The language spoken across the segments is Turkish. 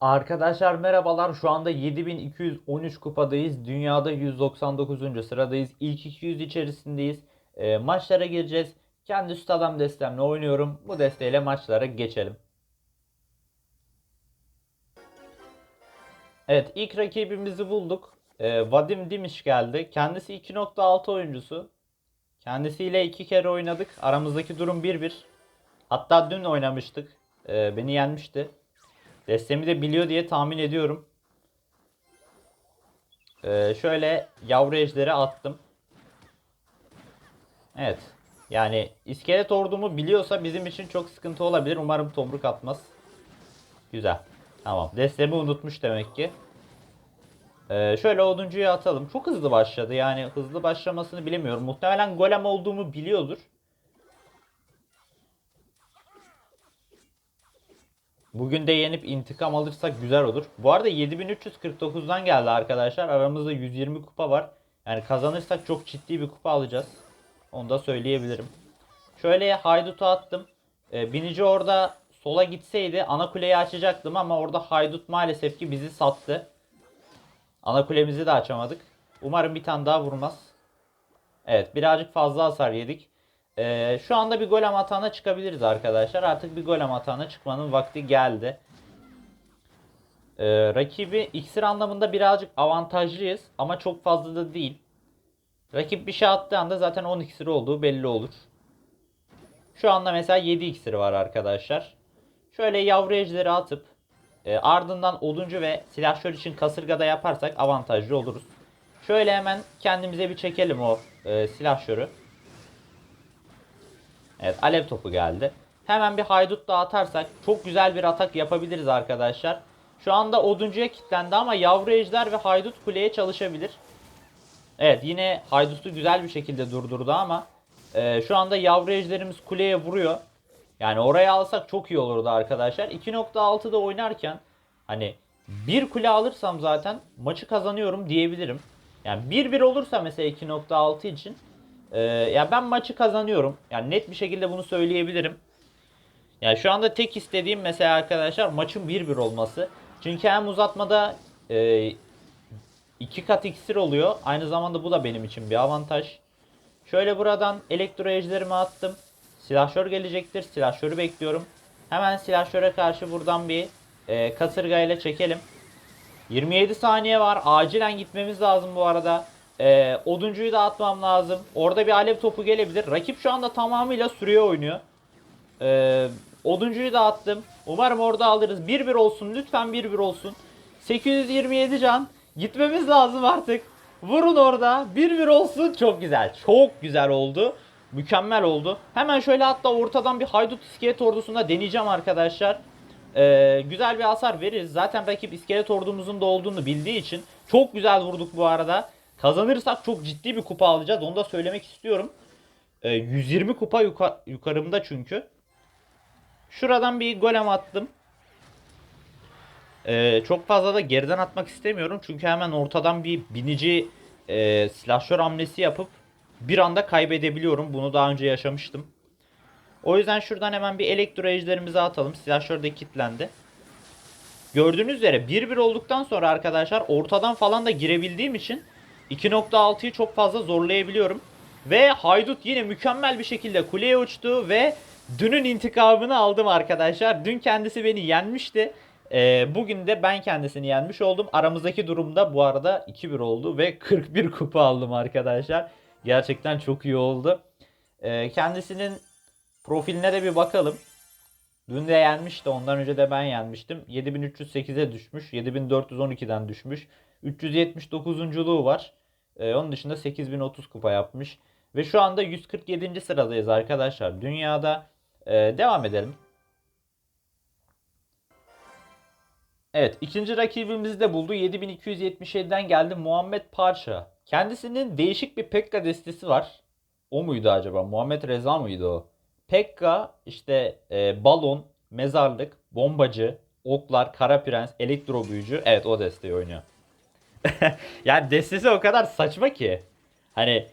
Arkadaşlar merhabalar. Şu anda 7213 kupadayız. Dünyada 199. sıradayız. İlk 200 içerisindeyiz. E, maçlara gireceğiz. Kendi üst adam destemle oynuyorum. Bu desteğiyle maçlara geçelim. Evet ilk rakibimizi bulduk. E, Vadim Dimiş geldi. Kendisi 2.6 oyuncusu. Kendisiyle iki kere oynadık. Aramızdaki durum 1-1. Hatta dün oynamıştık. E, beni yenmişti. Destemi de biliyor diye tahmin ediyorum. Ee, şöyle yavru ejderi attım. Evet. Yani iskelet ordumu biliyorsa bizim için çok sıkıntı olabilir. Umarım tomruk atmaz. Güzel. Tamam. Destemi unutmuş demek ki. Ee, şöyle oduncuyu atalım. Çok hızlı başladı. Yani hızlı başlamasını bilemiyorum. Muhtemelen golem olduğumu biliyordur. Bugün de yenip intikam alırsak güzel olur. Bu arada 7349'dan geldi arkadaşlar. Aramızda 120 kupa var. Yani kazanırsak çok ciddi bir kupa alacağız. Onu da söyleyebilirim. Şöyle haydutu attım. Ee, binici orada sola gitseydi ana kuleyi açacaktım ama orada haydut maalesef ki bizi sattı. Ana kulemizi de açamadık. Umarım bir tane daha vurmaz. Evet birazcık fazla hasar yedik. Ee, şu anda bir golem atağına çıkabiliriz arkadaşlar. Artık bir golem atağına çıkmanın vakti geldi. Ee, rakibi iksir anlamında birazcık avantajlıyız ama çok fazla da değil. Rakip bir şey attığı anda zaten 10 iksiri olduğu belli olur. Şu anda mesela 7 iksiri var arkadaşlar. Şöyle yavru ejderi atıp e, ardından oduncu ve silahşör için kasırgada yaparsak avantajlı oluruz. Şöyle hemen kendimize bir çekelim o e, silahşörü. Evet alev topu geldi. Hemen bir haydut daha atarsak çok güzel bir atak yapabiliriz arkadaşlar. Şu anda oduncuya kilitlendi ama yavru ejder ve haydut kuleye çalışabilir. Evet yine haydutu güzel bir şekilde durdurdu ama e, şu anda yavru ejderimiz kuleye vuruyor. Yani oraya alsak çok iyi olurdu arkadaşlar. 2.6'da oynarken hani bir kule alırsam zaten maçı kazanıyorum diyebilirim. Yani 1-1 olursa mesela 2.6 için ee, ya ben maçı kazanıyorum. Yani net bir şekilde bunu söyleyebilirim. Yani şu anda tek istediğim mesela arkadaşlar maçın 1-1 olması. Çünkü hem uzatmada e, iki kat iksir oluyor. Aynı zamanda bu da benim için bir avantaj. Şöyle buradan elektro ejderimi attım. Silahşör gelecektir. Silahşörü bekliyorum. Hemen silahşöre karşı buradan bir e, kasırga ile çekelim. 27 saniye var. Acilen gitmemiz lazım bu arada. Ee, oduncuyu da atmam lazım. Orada bir alev topu gelebilir. Rakip şu anda tamamıyla sürüye oynuyor. Ee, oduncuyu da attım. Umarım orada alırız. 1-1 olsun. Lütfen 1-1 olsun. 827 can. Gitmemiz lazım artık. Vurun orada. 1-1 olsun. Çok güzel. Çok güzel oldu. Mükemmel oldu. Hemen şöyle hatta ortadan bir haydut iskelet ordusunda deneyeceğim arkadaşlar. Ee, güzel bir hasar veririz. Zaten rakip iskelet ordumuzun da olduğunu bildiği için çok güzel vurduk bu arada. Kazanırsak çok ciddi bir kupa alacağız. Onu da söylemek istiyorum. Ee, 120 kupa yuka yukarımda çünkü. Şuradan bir golem attım. Ee, çok fazla da geriden atmak istemiyorum. Çünkü hemen ortadan bir binici e, silahşör hamlesi yapıp bir anda kaybedebiliyorum. Bunu daha önce yaşamıştım. O yüzden şuradan hemen bir elektro ejderimizi atalım. Silahşör de kilitlendi. Gördüğünüz üzere 1-1 olduktan sonra arkadaşlar ortadan falan da girebildiğim için 2.6'yı çok fazla zorlayabiliyorum. Ve Haydut yine mükemmel bir şekilde kuleye uçtu ve dünün intikamını aldım arkadaşlar. Dün kendisi beni yenmişti. Ee, bugün de ben kendisini yenmiş oldum. Aramızdaki durumda bu arada 2-1 oldu ve 41 kupa aldım arkadaşlar. Gerçekten çok iyi oldu. Ee, kendisinin profiline de bir bakalım. Dün de yenmişti. Ondan önce de ben yenmiştim. 7308'e düşmüş. 7412'den düşmüş. 379'unculuğu var. Ee, onun dışında 8030 kupa yapmış. Ve şu anda 147. sıradayız arkadaşlar. Dünyada Ee, devam edelim. Evet ikinci rakibimizi de buldu. 7277'den geldi Muhammed Parça. Kendisinin değişik bir Pekka destesi var. O muydu acaba? Muhammed Reza mıydı o? Pekka işte e, balon, mezarlık, bombacı, oklar, kara prens, elektro büyücü. Evet o desteği oynuyor. yani destesi o kadar saçma ki. Hani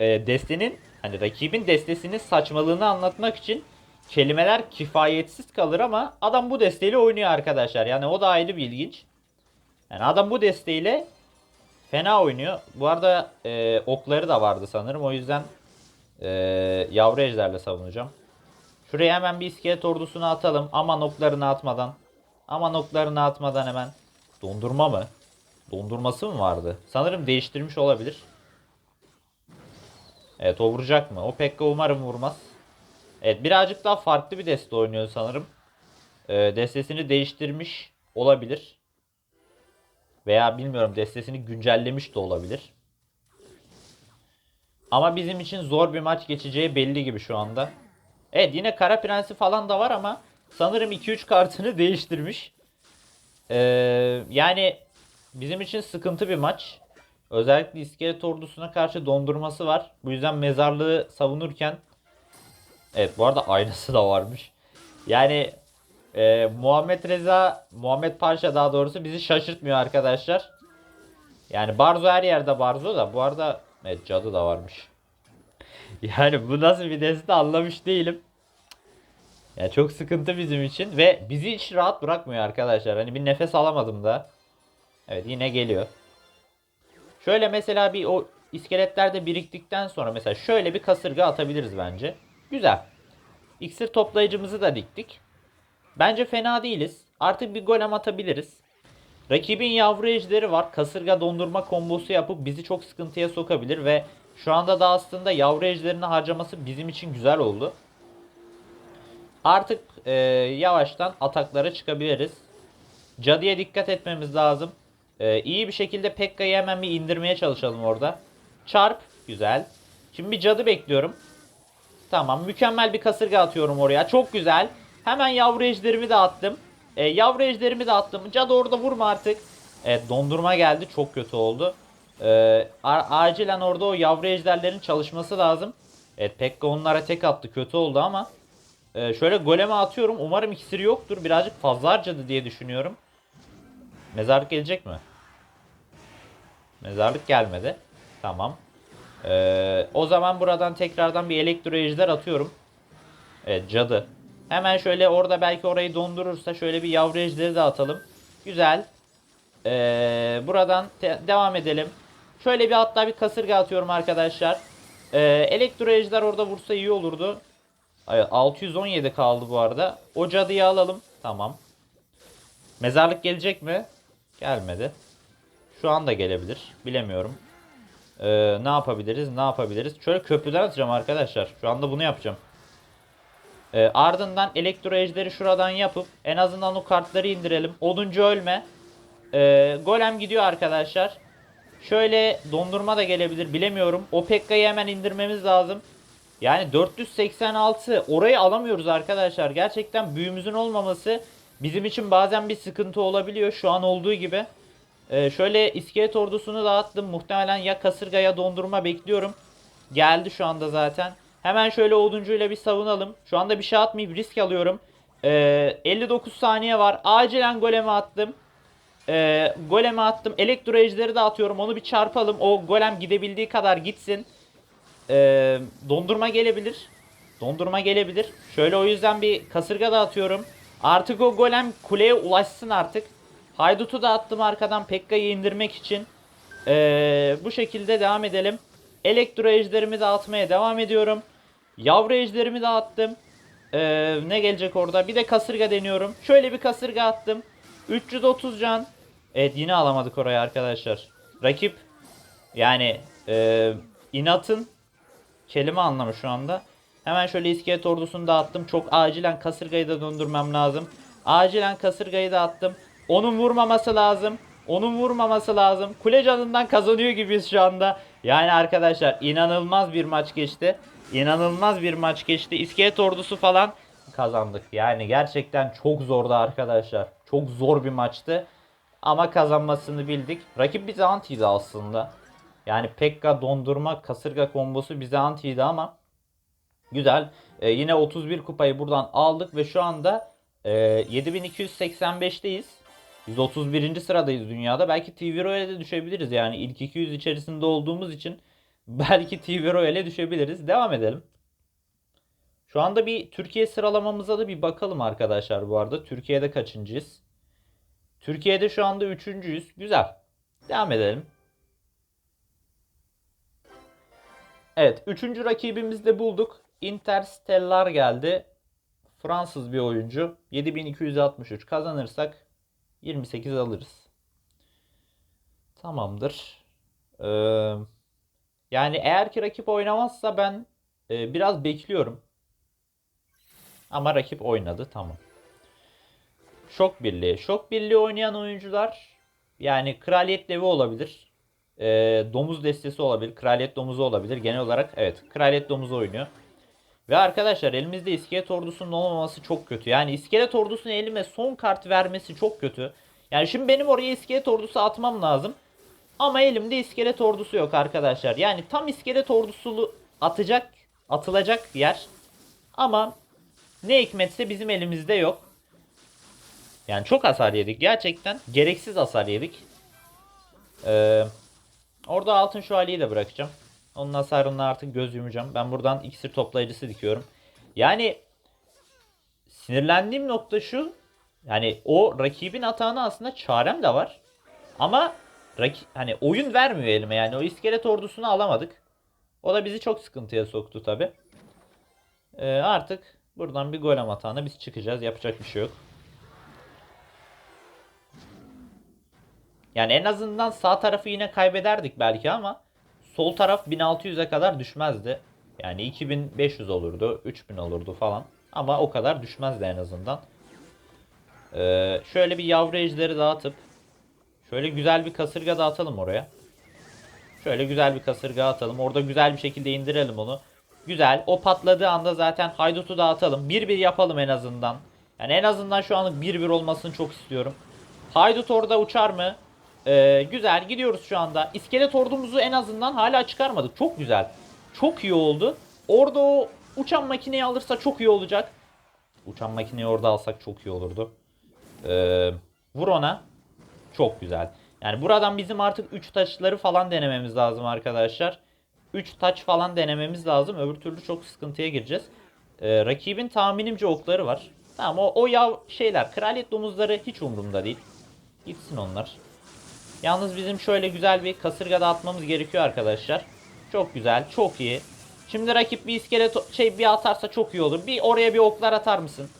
e, destenin hani rakibin destesinin saçmalığını anlatmak için kelimeler kifayetsiz kalır ama adam bu desteğiyle oynuyor arkadaşlar. Yani o da ayrı bir ilginç. Yani adam bu desteğiyle fena oynuyor. Bu arada e, okları da vardı sanırım. O yüzden e, yavru ejderle savunacağım. Şuraya hemen bir iskelet ordusunu atalım. Aman oklarını atmadan. Aman oklarını atmadan hemen. Dondurma mı? Dondurması mı vardı? Sanırım değiştirmiş olabilir. Evet o vuracak mı? O Pekka umarım vurmaz. Evet birazcık daha farklı bir deste oynuyor sanırım. Ee, destesini değiştirmiş olabilir. Veya bilmiyorum destesini güncellemiş de olabilir. Ama bizim için zor bir maç geçeceği belli gibi şu anda. Evet yine Kara Prensi falan da var ama sanırım 2-3 kartını değiştirmiş. Ee, yani bizim için sıkıntı bir maç. Özellikle iskelet ordusuna karşı dondurması var. Bu yüzden mezarlığı savunurken Evet bu arada aynası da varmış. Yani e, Muhammed Reza, Muhammed Paşa daha doğrusu bizi şaşırtmıyor arkadaşlar. Yani Barzo her yerde Barzo da bu arada evet cadı da varmış. Yani bu nasıl bir deste anlamış değilim. Ya çok sıkıntı bizim için ve bizi hiç rahat bırakmıyor arkadaşlar. Hani bir nefes alamadım da. Evet yine geliyor. Şöyle mesela bir o iskeletler de biriktikten sonra mesela şöyle bir kasırga atabiliriz bence. Güzel. İksir toplayıcımızı da diktik. Bence fena değiliz. Artık bir golem atabiliriz. Rakibin yavru ejderi var. Kasırga dondurma kombosu yapıp bizi çok sıkıntıya sokabilir ve şu anda da aslında yavru ejderini harcaması bizim için güzel oldu. Artık e, yavaştan ataklara çıkabiliriz. Cadıya dikkat etmemiz lazım. E, iyi bir şekilde Pekka'yı hemen bir indirmeye çalışalım orada. Çarp. Güzel. Şimdi bir cadı bekliyorum. Tamam mükemmel bir kasırga atıyorum oraya. Çok güzel. Hemen yavru ejderimi de attım. E, yavru ejderimi de attım. Cadı orada vurma artık. Evet dondurma geldi. Çok kötü oldu. E, a- acilen orada o yavru ejderlerin çalışması lazım. Evet Pekka onlara tek attı. Kötü oldu ama. E, şöyle goleme atıyorum. Umarım iksiri yoktur. Birazcık fazla harcadı diye düşünüyorum. Mezarlık gelecek mi? Mezarlık gelmedi. Tamam. Ee, o zaman buradan tekrardan bir elektro ejder atıyorum. Evet cadı. Hemen şöyle orada belki orayı dondurursa şöyle bir yavru ejderi de atalım. Güzel. Ee, buradan devam edelim. Şöyle bir hatta bir kasırga atıyorum arkadaşlar. Ee, elektro ejder orada vursa iyi olurdu. Ay, 617 kaldı bu arada. O cadıyı alalım. Tamam. Mezarlık gelecek mi? Gelmedi. Şu anda gelebilir. Bilemiyorum. Ee, ne yapabiliriz? Ne yapabiliriz? Şöyle köprüden atacağım arkadaşlar. Şu anda bunu yapacağım. Ee, ardından elektro ejderi şuradan yapıp en azından o kartları indirelim. Oduncu ölme. Ee, golem gidiyor arkadaşlar. Şöyle dondurma da gelebilir bilemiyorum. O Pekka'yı hemen indirmemiz lazım. Yani 486 orayı alamıyoruz arkadaşlar. Gerçekten büyümüzün olmaması bizim için bazen bir sıkıntı olabiliyor. Şu an olduğu gibi. Ee, şöyle iskelet ordusunu dağıttım. Muhtemelen ya kasırga ya dondurma bekliyorum. Geldi şu anda zaten. Hemen şöyle oduncuyla bir savunalım. Şu anda bir şey atmayıp risk alıyorum. Ee, 59 saniye var. Acilen goleme attım. Ee, goleme attım. Elektro ejderi de atıyorum. Onu bir çarpalım. O golem gidebildiği kadar gitsin. Ee, dondurma gelebilir. Dondurma gelebilir. Şöyle o yüzden bir kasırga da atıyorum. Artık o golem kuleye ulaşsın artık. Haydut'u da attım arkadan Pekka'yı indirmek için. Ee, bu şekilde devam edelim. Elektro ejderimi de atmaya devam ediyorum. Yavru ejderimi de attım. Ee, ne gelecek orada? Bir de kasırga deniyorum. Şöyle bir kasırga attım. 330 can. Evet yine alamadık oraya arkadaşlar. Rakip yani e, inatın kelime anlamı şu anda. Hemen şöyle iskelet ordusunu da attım. Çok acilen kasırgayı da döndürmem lazım. Acilen kasırgayı da attım. Onun vurmaması lazım. Onun vurmaması lazım. Kule canından kazanıyor gibiyiz şu anda. Yani arkadaşlar inanılmaz bir maç geçti. İnanılmaz bir maç geçti. İskelet ordusu falan kazandık. Yani gerçekten çok zordu arkadaşlar. Çok zor bir maçtı. Ama kazanmasını bildik. Rakip bize antiydi aslında. Yani Pekka dondurma kasırga kombosu bize antiydi ama güzel. Ee, yine 31 kupayı buradan aldık ve şu anda e, 7285'teyiz. Biz 31. sıradayız dünyada. Belki TV Royale'de düşebiliriz. Yani ilk 200 içerisinde olduğumuz için belki TV Royale'e düşebiliriz. Devam edelim. Şu anda bir Türkiye sıralamamıza da bir bakalım arkadaşlar bu arada. Türkiye'de kaçıncıyız? Türkiye'de şu anda üçüncüyüz. Güzel. Devam edelim. Evet. Üçüncü rakibimizi de bulduk. Interstellar geldi. Fransız bir oyuncu. 7263 kazanırsak 28 alırız. Tamamdır. Ee, yani eğer ki rakip oynamazsa ben e, biraz bekliyorum. Ama rakip oynadı. Tamam. Şok Birliği. Şok Birliği oynayan oyuncular yani Kraliyet Devi olabilir. Ee, domuz destesi olabilir. Kraliyet Domuzu olabilir. Genel olarak evet. Kraliyet Domuzu oynuyor. Ve arkadaşlar elimizde iskelet ordusunun olmaması çok kötü. Yani iskelet ordusunun elime son kart vermesi çok kötü. Yani şimdi benim oraya iskelet ordusu atmam lazım. Ama elimde iskelet ordusu yok arkadaşlar. Yani tam iskelet ordusulu atacak, atılacak yer. Ama ne hikmetse bizim elimizde yok. Yani çok hasar yedik. Gerçekten gereksiz hasar yedik. Ee, orada altın şövalyeyi de bırakacağım. Onun hasarına artık göz yumacağım. Ben buradan iksir toplayıcısı dikiyorum. Yani sinirlendiğim nokta şu. Yani o rakibin atağına aslında çarem de var. Ama raki, hani oyun vermiyor elime yani. O iskelet ordusunu alamadık. O da bizi çok sıkıntıya soktu tabi. Ee, artık buradan bir golem atağına biz çıkacağız. Yapacak bir şey yok. Yani en azından sağ tarafı yine kaybederdik belki ama sol taraf 1600'e kadar düşmezdi. Yani 2500 olurdu, 3000 olurdu falan. Ama o kadar düşmezdi en azından. Ee, şöyle bir yavru ejderi dağıtıp şöyle güzel bir kasırga dağıtalım oraya. Şöyle güzel bir kasırga atalım. Orada güzel bir şekilde indirelim onu. Güzel. O patladığı anda zaten haydutu dağıtalım. 1-1 yapalım en azından. Yani en azından şu anlık 1-1 olmasını çok istiyorum. Haydut orada uçar mı? Ee, güzel gidiyoruz şu anda. İskelet ordumuzu en azından hala çıkarmadık. Çok güzel. Çok iyi oldu. Orada o uçan makineyi alırsa çok iyi olacak. Uçan makineyi orada alsak çok iyi olurdu. Ee, vur ona. Çok güzel. Yani buradan bizim artık 3 taçları falan denememiz lazım arkadaşlar. 3 taç falan denememiz lazım. Öbür türlü çok sıkıntıya gireceğiz. Ee, rakibin tahminimce okları var. Tamam o, o yav şeyler kraliyet domuzları hiç umurumda değil. Gitsin onlar. Yalnız bizim şöyle güzel bir kasırga dağıtmamız gerekiyor arkadaşlar. Çok güzel, çok iyi. Şimdi rakip bir iskelet şey bir atarsa çok iyi olur. Bir oraya bir oklar atar mısın?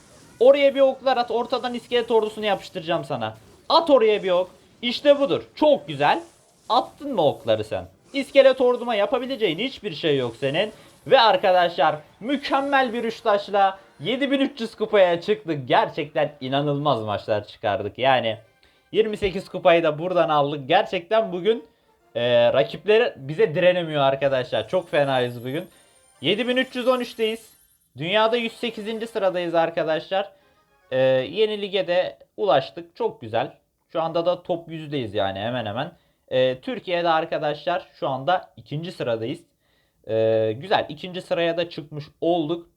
Oraya bir oklar at. Ortadan iskelet ordusunu yapıştıracağım sana. At oraya bir ok. İşte budur. Çok güzel. Attın mı okları sen? İskelet orduma yapabileceğin hiçbir şey yok senin. Ve arkadaşlar mükemmel bir üç taşla 7300 kupaya çıktık. Gerçekten inanılmaz maçlar çıkardık. Yani 28 kupayı da buradan aldık. Gerçekten bugün e, rakipleri bize direnemiyor arkadaşlar. Çok fenayız bugün. 7313'teyiz. Dünyada 108. sıradayız arkadaşlar. E, yeni lige de ulaştık. Çok güzel. Şu anda da top 100'deyiz yani hemen hemen. E, Türkiye'de arkadaşlar şu anda ikinci sıradayız. E, güzel. ikinci sıraya da çıkmış olduk.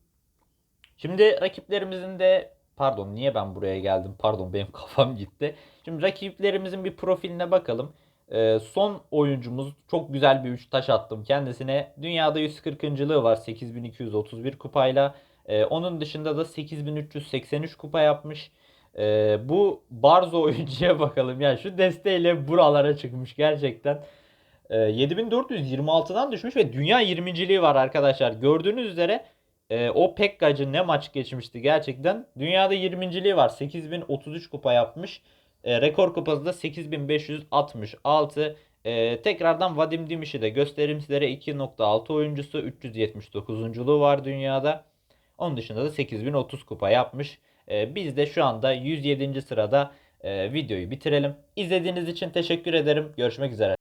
Şimdi rakiplerimizin de pardon niye ben buraya geldim? Pardon benim kafam gitti. Şimdi rakiplerimizin bir profiline bakalım. Ee, son oyuncumuz çok güzel bir 3 taş attım kendisine. Dünyada 140.lığı var 8231 kupayla. Ee, onun dışında da 8383 kupa yapmış. Ee, bu Barzo oyuncuya bakalım. Yani şu desteğiyle buralara çıkmış gerçekten. Ee, 7426'dan düşmüş ve dünya 20.liği var arkadaşlar. Gördüğünüz üzere e, o Pekkacı ne maç geçmişti gerçekten. Dünyada 20.liği var. 8033 kupa yapmış. E, rekor kupası da 8566. E, tekrardan Vadim Dimiş'i de göstereyim sizlere 2.6 oyuncusu 379'unculuğu var dünyada. Onun dışında da 8030 kupa yapmış. E, biz de şu anda 107. sırada e, videoyu bitirelim. İzlediğiniz için teşekkür ederim. Görüşmek üzere.